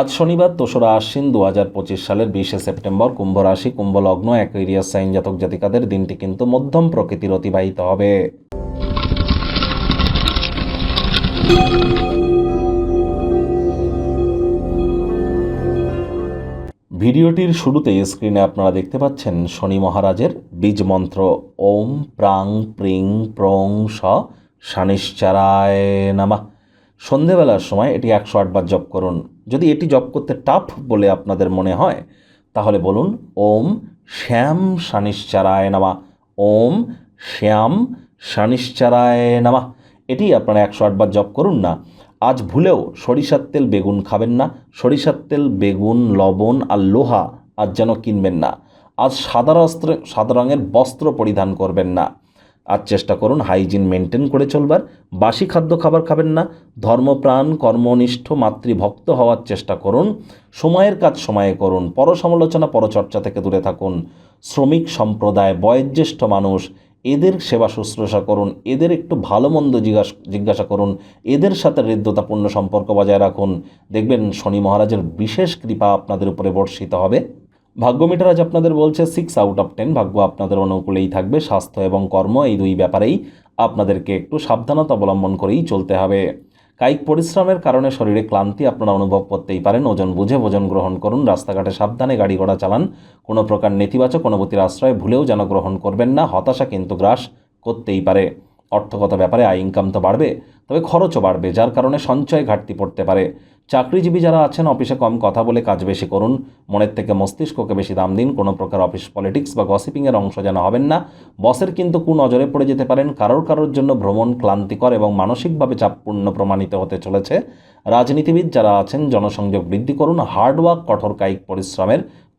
আজ শনিবার দোসরা আশ্বিন দু হাজার পঁচিশ সালের বিশে সেপ্টেম্বর কুম্ভ রাশি কুম্ভ লগ্ন অ্যাকুইরিয়াস সাইন জাতক জাতিকাদের দিনটি কিন্তু মধ্যম প্রকৃতির অতিবাহিত হবে। ভিডিওটির শুরুতে স্ক্রিনে আপনারা দেখতে পাচ্ছেন শনি মহারাজের বীজ মন্ত্র। ওম প্রাং প্রিং প্রং স নামা। সন্ধেবেলার সময় এটি একশো আটবার জপ করুন। যদি এটি জপ করতে টাফ বলে আপনাদের মনে হয়, তাহলে বলুন, ওম শ্যাম শানিশ্চারায় নামা। ওম শ্যাম শানিশ্চারায় নামা। এটি আপনারা একশো আটবার জপ করুন না। আজ ভুলেও সরিষার তেল বেগুন খাবেন না। সরিষার তেল, বেগুন, লবণ আর লোহা আজ যেন কিনবেন না। আজ সাদা বস্ত্র সাদা রঙের বস্ত্র পরিধান করবেন না। আজ চেষ্টা করুন হাইজিন মেনটেন করে চলবার। বাসি খাদ্য খাবার খাবেন না, ধর্মপ্রাণ, কর্মনিষ্ঠ, মাতৃভক্ত হওয়ার চেষ্টা করুন, সময়ের কাজ সময়ে করুন, পরসমালোচনা, পরচর্চা থেকে দূরে থাকুন, শ্রমিক সম্প্রদায়, বয়োজ্যেষ্ঠ মানুষ, এদের সেবা শুশ্রূষা করুন, এদের একটু ভালো মন্দ জিজ্ঞাসা জিজ্ঞাসা করুন, এদের সাথে হৃদ্যতাপূর্ণ সম্পর্ক বজায় রাখুন। দেখবেন শনি মহারাজের বিশেষ কৃপা আপনাদের উপরে বর্ষিত হবে। ভাগ্য মিটার আজ আপনাদের বলছে সিক্স আউট অফ টেন ভাগ্য আপনাদের অনুকূলেই থাকবে, স্বাস্থ্য এবং কর্ম এই দুই ব্যাপারেই আপনাদেরকে একটু সাবধানতা অবলম্বন করেই চলতে হবে। কায়িক পরিশ্রমের কারণে শরীরে ক্লান্তি আপনারা অনুভব করতেই পারেন, ওজন বুঝে ভোজন গ্রহণ করুন, রাস্তাঘাটে সাবধানে গাড়ি ঘোড়া চালান, কোনো প্রকার নেতিবাচক অনুভূতির আশ্রয় ভুলেও যেন গ্রহণ করবেন না, হতাশা কিন্তু গ্রাস করতেই পারে। অর্থগত ব্যাপারে আয় ইনকাম তো বাড়বে, তবে খরচও বাড়বে, যার কারণে সঞ্চয় ঘাটতি পড়তে পারে। চাকরিজীবী যারা আছেন, অফিসে কম কথা বলে কাজ বেশি করুন। মনের থেকে মস্তিষ্ককে বেশি দাম দিন। কোনো প্রকার অফিস পলিটিক্স বা গসিপিংয়ের অংশ যেন হবেন না। বসের কিন্তু কু নজরে পড়ে যেতে পারেন। কারোর কারোর জন্য ভ্রমণ ক্লান্তিকর এবং মানসিকভাবে চাপপূর্ণ প্রমাণিত হতে চলেছে। রাজনীতিবিদ যারা আছেন, জনসংযোগ বৃদ্ধি করুন। হার্ডওয়ার্ক কঠোর কায়িক পরিশ্রমের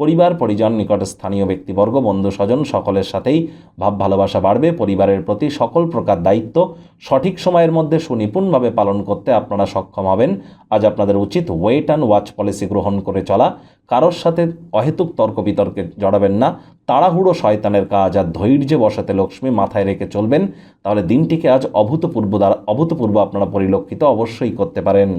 পরিবার, পরিজন, নিকট স্থানীয় ব্যক্তিবর্গ, বন্ধু, স্বজন সকলের সাথেই ভাব ভালোবাসা বাড়বে। পরিবারের প্রতি সকল প্রকার দায়িত্ব সঠিক সময়ের মধ্যে সুনিপুণভাবে পালন করতে আপনারা সক্ষম হবেন। আজ আপনাদের উচিত ওয়েট অ্যান্ড ওয়াচ পলিসি গ্রহণ করে চলা। কারোর সাথে অহেতুক তর্ক বিতর্কে জড়াবেন না। তাড়াহুড়ো শয়তানের কাজ আর ধৈর্যে বসাতে লক্ষ্মী মাথায় রেখে চলবেন। তাহলে দিনটিকে আজ অভূতপূর্ব দ্বারা অভূতপূর্ব আপনারা পরিলক্ষিত অবশ্যই করতে পারেন।